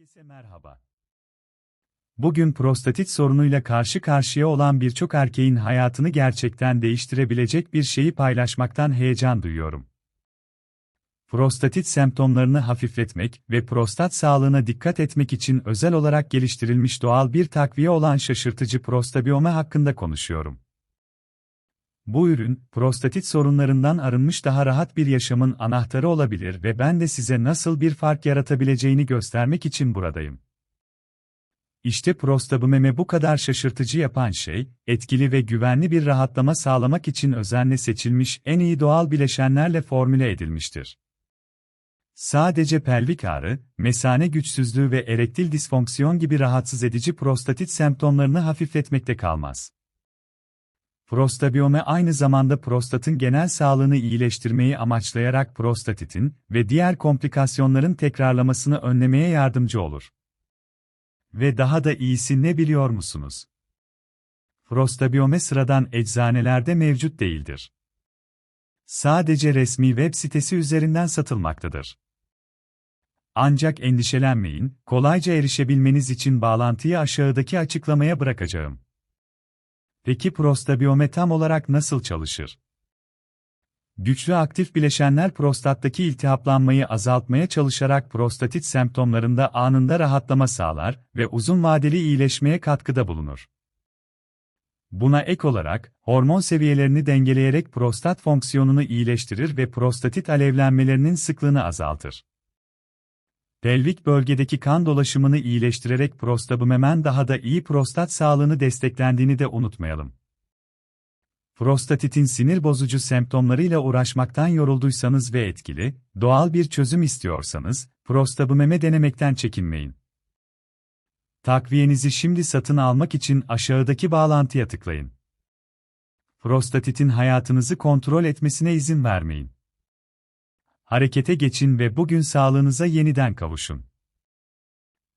Herkese merhaba. Bugün prostatit sorunuyla karşı karşıya olan birçok erkeğin hayatını gerçekten değiştirebilecek bir şeyi paylaşmaktan heyecan duyuyorum. Prostatit semptomlarını hafifletmek ve prostat sağlığına dikkat etmek için özel olarak geliştirilmiş doğal bir takviye olan şaşırtıcı prostabiyome hakkında konuşuyorum. Bu ürün, prostatit sorunlarından arınmış daha rahat bir yaşamın anahtarı olabilir ve ben de size nasıl bir fark yaratabileceğini göstermek için buradayım. İşte prostabımeme bu kadar şaşırtıcı yapan şey, etkili ve güvenli bir rahatlama sağlamak için özenle seçilmiş en iyi doğal bileşenlerle formüle edilmiştir. Sadece pelvik ağrı, mesane güçsüzlüğü ve erektil disfonksiyon gibi rahatsız edici prostatit semptomlarını hafifletmekte kalmaz. Prostabiyome aynı zamanda prostatın genel sağlığını iyileştirmeyi amaçlayarak prostatitin ve diğer komplikasyonların tekrarlamasını önlemeye yardımcı olur. Ve daha da iyisi ne biliyor musunuz? Prostabiyome sıradan eczanelerde mevcut değildir. Sadece resmi web sitesi üzerinden satılmaktadır. Ancak endişelenmeyin, kolayca erişebilmeniz için bağlantıyı aşağıdaki açıklamaya bırakacağım. Peki prostabiyome tam olarak nasıl çalışır? Güçlü aktif bileşenler prostattaki iltihaplanmayı azaltmaya çalışarak prostatit semptomlarında anında rahatlama sağlar ve uzun vadeli iyileşmeye katkıda bulunur. Buna ek olarak, hormon seviyelerini dengeleyerek prostat fonksiyonunu iyileştirir ve prostatit alevlenmelerinin sıklığını azaltır. Pelvik bölgedeki kan dolaşımını iyileştirerek prostabumemen daha da iyi prostat sağlığını desteklendiğini de unutmayalım. Prostatitin sinir bozucu semptomlarıyla uğraşmaktan yorulduysanız ve etkili, doğal bir çözüm istiyorsanız, prostabumeme denemekten çekinmeyin. Takviyenizi şimdi satın almak için aşağıdaki bağlantıya tıklayın. Prostatitin hayatınızı kontrol etmesine izin vermeyin. Harekete geçin ve bugün sağlığınıza yeniden kavuşun.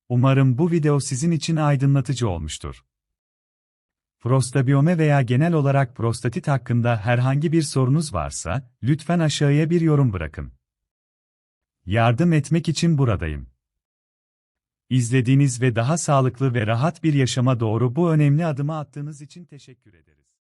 Umarım bu video sizin için aydınlatıcı olmuştur. Prostabiyome veya genel olarak prostatit hakkında herhangi bir sorunuz varsa, lütfen aşağıya bir yorum bırakın. Yardım etmek için buradayım. İzlediğiniz ve daha sağlıklı ve rahat bir yaşama doğru bu önemli adımı attığınız için teşekkür ederiz.